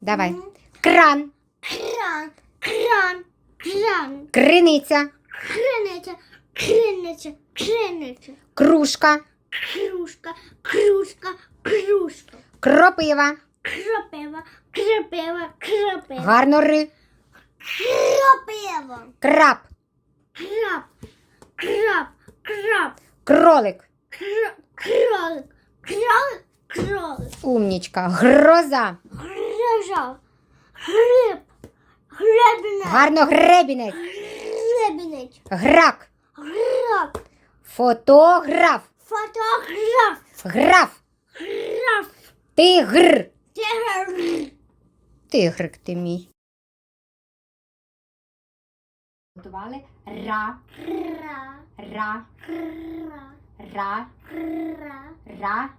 Давай. Кран, Кран, кран, кран, криниця, криниця, криниця, криниця, кружка, кружка, кружка, кружка, кропива, кропива, кропива, кропива, гарно ри, кропива, краб, краб, краб, краб, кролик, кра- кролик, кролик, кролик, умнічка, гроза, мене? Гриб. Гребінець. Гарно гребінець. Гребінець. Грак. Грак. Фотограф. Фотограф. Граф. Граф. Тигр. Тигр. Тигрик ти мій. Готували ра. Ра. Ра. Ра. Ра. Ра.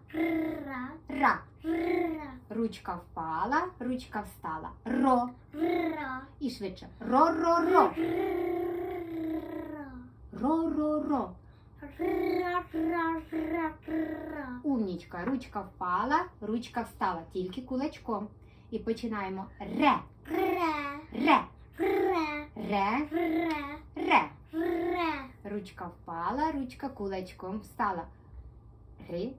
Ра. Ра. Ручка впала, ручка встала. Ро. ра, І швидше. Ро, ро, ро. Ро, ро, ро. ра, ра. Умнічка. Ручка впала, ручка встала. Тільки кулачком. І починаємо ре, Ре, ре, ре, ре, ре, ре. ре. Ручка впала, ручка кулачком встала. Ри.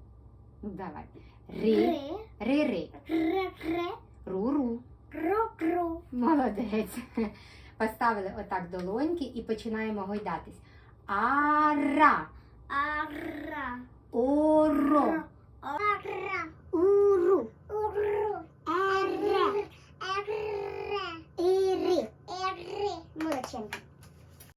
Ну, Давай. Ри, Ре, ри, ри. ре, ре, Ру, ру. ру, ру. Молодець. Поставили отак долоньки і починаємо гойдатись. Ара. Ара, Оро. ара, Уру. уру, аре, аре, іри, іри. Молодчинка.